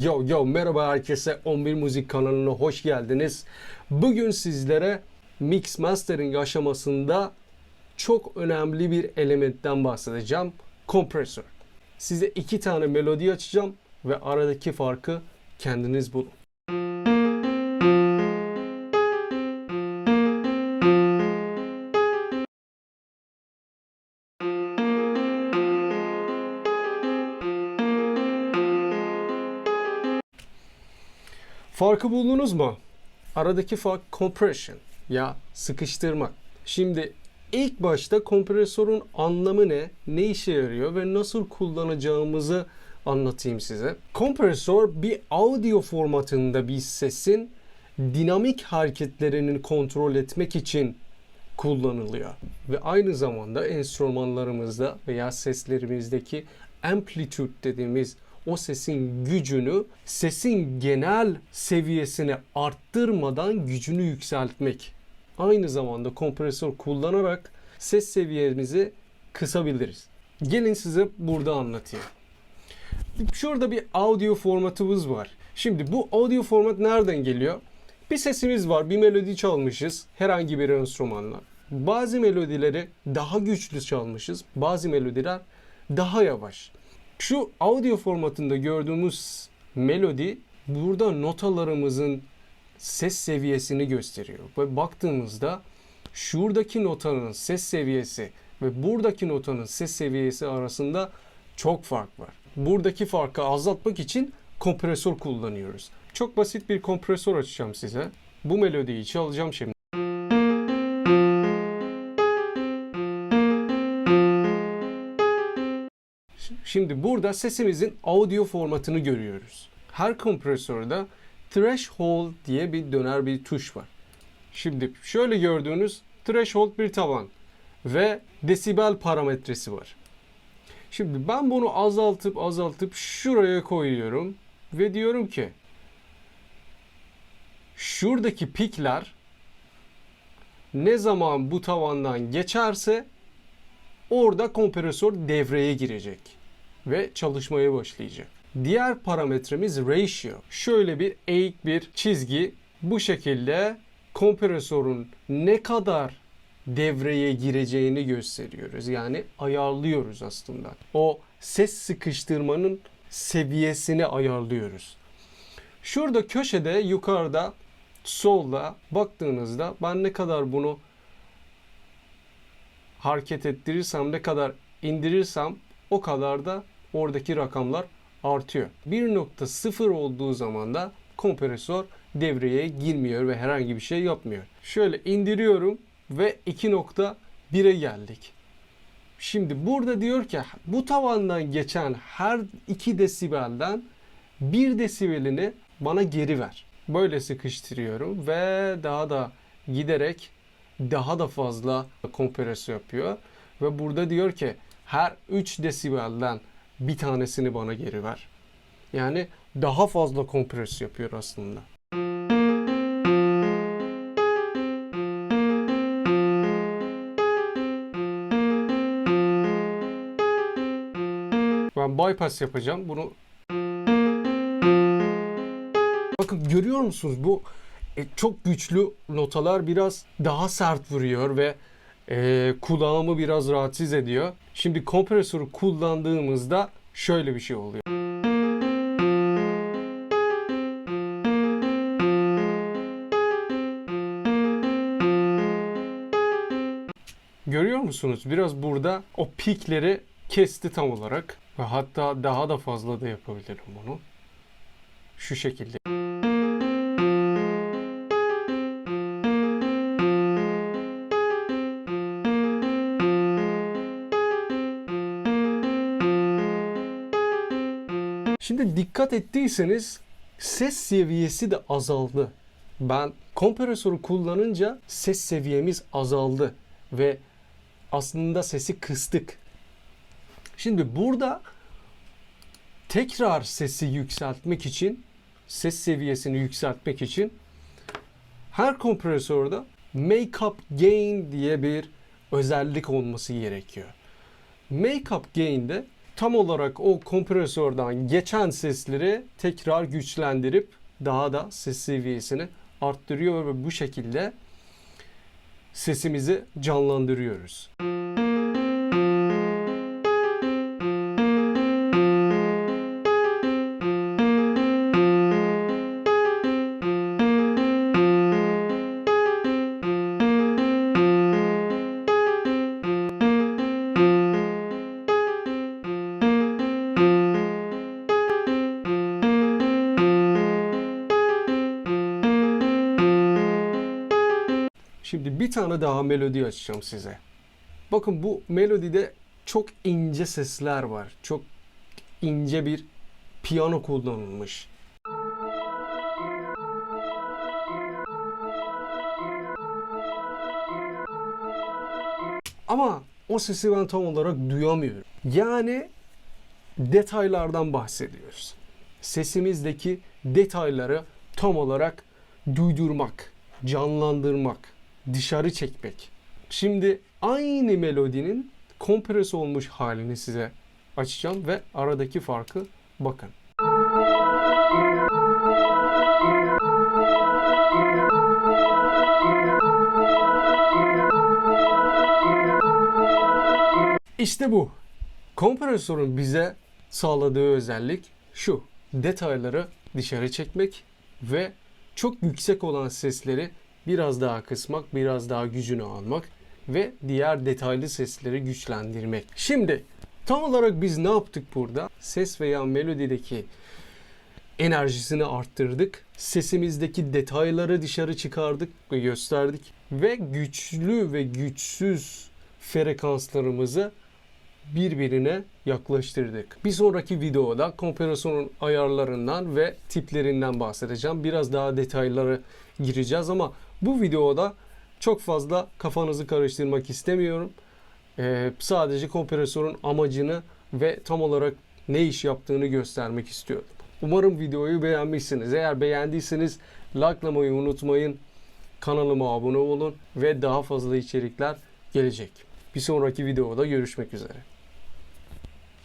Yo yo merhaba herkese 11 Müzik kanalına hoş geldiniz. Bugün sizlere mix mastering aşamasında çok önemli bir elementten bahsedeceğim. Kompresör. Size iki tane melodi açacağım ve aradaki farkı kendiniz bulun. Farkı buldunuz mu? Aradaki fark compression ya sıkıştırmak. Şimdi ilk başta kompresörün anlamı ne, ne işe yarıyor ve nasıl kullanacağımızı anlatayım size. Kompresör bir audio formatında bir sesin dinamik hareketlerini kontrol etmek için kullanılıyor. Ve aynı zamanda enstrümanlarımızda veya seslerimizdeki amplitude dediğimiz o sesin gücünü sesin genel seviyesine arttırmadan gücünü yükseltmek. Aynı zamanda kompresör kullanarak ses seviyemizi kısabiliriz. Gelin size burada anlatayım. Şurada bir audio formatımız var. Şimdi bu audio format nereden geliyor? Bir sesimiz var, bir melodi çalmışız herhangi bir enstrümanla. Bazı melodileri daha güçlü çalmışız, bazı melodiler daha yavaş. Şu audio formatında gördüğümüz melodi burada notalarımızın ses seviyesini gösteriyor. Ve baktığımızda şuradaki notanın ses seviyesi ve buradaki notanın ses seviyesi arasında çok fark var. Buradaki farkı azaltmak için kompresör kullanıyoruz. Çok basit bir kompresör açacağım size. Bu melodiyi çalacağım şimdi. Şimdi burada sesimizin audio formatını görüyoruz. Her kompresörde threshold diye bir döner bir tuş var. Şimdi şöyle gördüğünüz threshold bir tavan ve desibel parametresi var. Şimdi ben bunu azaltıp azaltıp şuraya koyuyorum ve diyorum ki şuradaki pikler ne zaman bu tavandan geçerse orada kompresör devreye girecek ve çalışmaya başlayacak. Diğer parametremiz ratio. Şöyle bir eğik bir çizgi bu şekilde kompresörün ne kadar devreye gireceğini gösteriyoruz. Yani ayarlıyoruz aslında. O ses sıkıştırmanın seviyesini ayarlıyoruz. Şurada köşede yukarıda solda baktığınızda ben ne kadar bunu hareket ettirirsem ne kadar indirirsem o kadar da oradaki rakamlar artıyor. 1.0 olduğu zaman da kompresör devreye girmiyor ve herhangi bir şey yapmıyor. Şöyle indiriyorum ve 2.1'e geldik. Şimdi burada diyor ki bu tavandan geçen her 2 desibelden 1 desibelini bana geri ver. Böyle sıkıştırıyorum ve daha da giderek daha da fazla kompresör yapıyor. Ve burada diyor ki her 3 desibelden bir tanesini bana geri ver. Yani daha fazla kompres yapıyor aslında. Ben bypass yapacağım. Bunu Bakın görüyor musunuz bu e, çok güçlü notalar biraz daha sert vuruyor ve e, kulağımı biraz rahatsız ediyor. Şimdi kompresörü kullandığımızda şöyle bir şey oluyor. Görüyor musunuz? Biraz burada o pikleri kesti tam olarak. Ve hatta daha da fazla da yapabilirim bunu. Şu şekilde. Şimdi dikkat ettiyseniz ses seviyesi de azaldı. Ben kompresörü kullanınca ses seviyemiz azaldı ve aslında sesi kıstık. Şimdi burada tekrar sesi yükseltmek için, ses seviyesini yükseltmek için her kompresörde make up gain diye bir özellik olması gerekiyor. Make up gain'de tam olarak o kompresörden geçen sesleri tekrar güçlendirip daha da ses seviyesini arttırıyor ve bu şekilde sesimizi canlandırıyoruz. Şimdi bir tane daha melodi açacağım size. Bakın bu melodide çok ince sesler var. Çok ince bir piyano kullanılmış. Ama o sesi ben tam olarak duyamıyorum. Yani detaylardan bahsediyoruz. Sesimizdeki detayları tam olarak duydurmak, canlandırmak, dışarı çekmek. Şimdi aynı melodinin kompres olmuş halini size açacağım ve aradaki farkı bakın. İşte bu. Kompresörün bize sağladığı özellik şu. Detayları dışarı çekmek ve çok yüksek olan sesleri biraz daha kısmak, biraz daha gücünü almak ve diğer detaylı sesleri güçlendirmek. Şimdi tam olarak biz ne yaptık burada? Ses veya melodideki enerjisini arttırdık. Sesimizdeki detayları dışarı çıkardık ve gösterdik. Ve güçlü ve güçsüz frekanslarımızı birbirine yaklaştırdık. Bir sonraki videoda kompresyonun ayarlarından ve tiplerinden bahsedeceğim. Biraz daha detaylara gireceğiz ama bu videoda çok fazla kafanızı karıştırmak istemiyorum. Ee, sadece kompresörün amacını ve tam olarak ne iş yaptığını göstermek istiyorum. Umarım videoyu beğenmişsiniz. Eğer beğendiyseniz likelamayı unutmayın. Kanalıma abone olun ve daha fazla içerikler gelecek. Bir sonraki videoda görüşmek üzere.